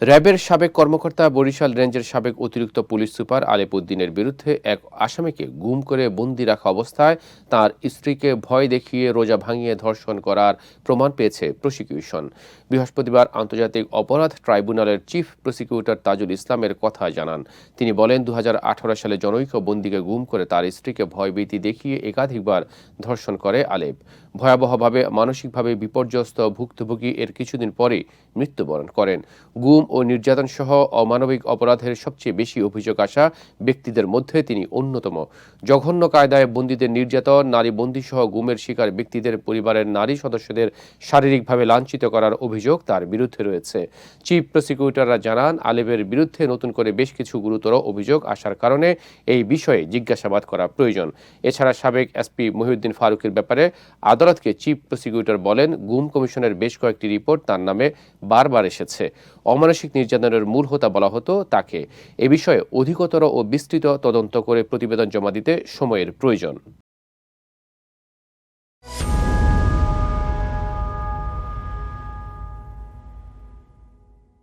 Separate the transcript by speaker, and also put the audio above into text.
Speaker 1: র্যাবের সাবেক কর্মকর্তা বরিশাল রেঞ্জের সাবেক অতিরিক্ত পুলিশ সুপার আলেপ উদ্দিনের বিরুদ্ধে এক আসামিকে গুম করে বন্দি রাখা অবস্থায় তার স্ত্রীকে ভয় দেখিয়ে রোজা ভাঙিয়ে ধর্ষণ করার প্রমাণ পেয়েছে প্রসিকিউশন। বৃহস্পতিবার আন্তর্জাতিক অপরাধ ট্রাইব্যুনালের চিফ প্রসিকিউটর তাজুল ইসলামের কথা জানান। তিনি বলেন দু হাজার আঠারো সালে জনৈক বন্দিকে গুম করে তার স্ত্রীকে ভয়ভীতি দেখিয়ে একাধিকবার ধর্ষণ করে আলেপ। ভয়াবহভাবে, মানসিকভাবে বিপর্যস্ত ভুক্তভোগী এর কিছুদিন পরেই মৃত্যুবরণ করেন। গুম ও নির্যাতন সহ অমানবিক অপরাধের সবচেয়ে বেশি অভিযোগ আসা ব্যক্তিদের মধ্যে তিনি অন্যতম। জঘন্য কায়দায় বন্দীদের নির্যাতন, নারী বন্দী সহ গুমের শিকার ব্যক্তিদের পরিবারের নারী সদস্যদের শারীরিকভাবে লাঞ্ছিত করার অভিযোগ তার বিরুদ্ধে রয়েছে। চিফ প্রসিকিউটররা জানান আলেবের বিরুদ্ধে নতুন করে বেশ কিছু গুরুতর অভিযোগ আসার কারণে এই বিষয়ে জিজ্ঞাসাবাদ করা প্রয়োজন। এছাড়া সাবেক এসপি মহিউদ্দিন ফারুকের ব্যাপারে আদালতকে চিফ প্রসিকিউটর বলেন, গুম কমিশনের বেশ কয়েকটি রিপোর্ট তার নামে বারবার এসেছে। অমানসিক নির্যাতনের মূল হোতা বলা হতো তাকে। এ বিষয়ে অধিকতর ও বিস্তৃত তদন্ত করে প্রতিবেদন জমা দিতে সময়ের প্রয়োজন।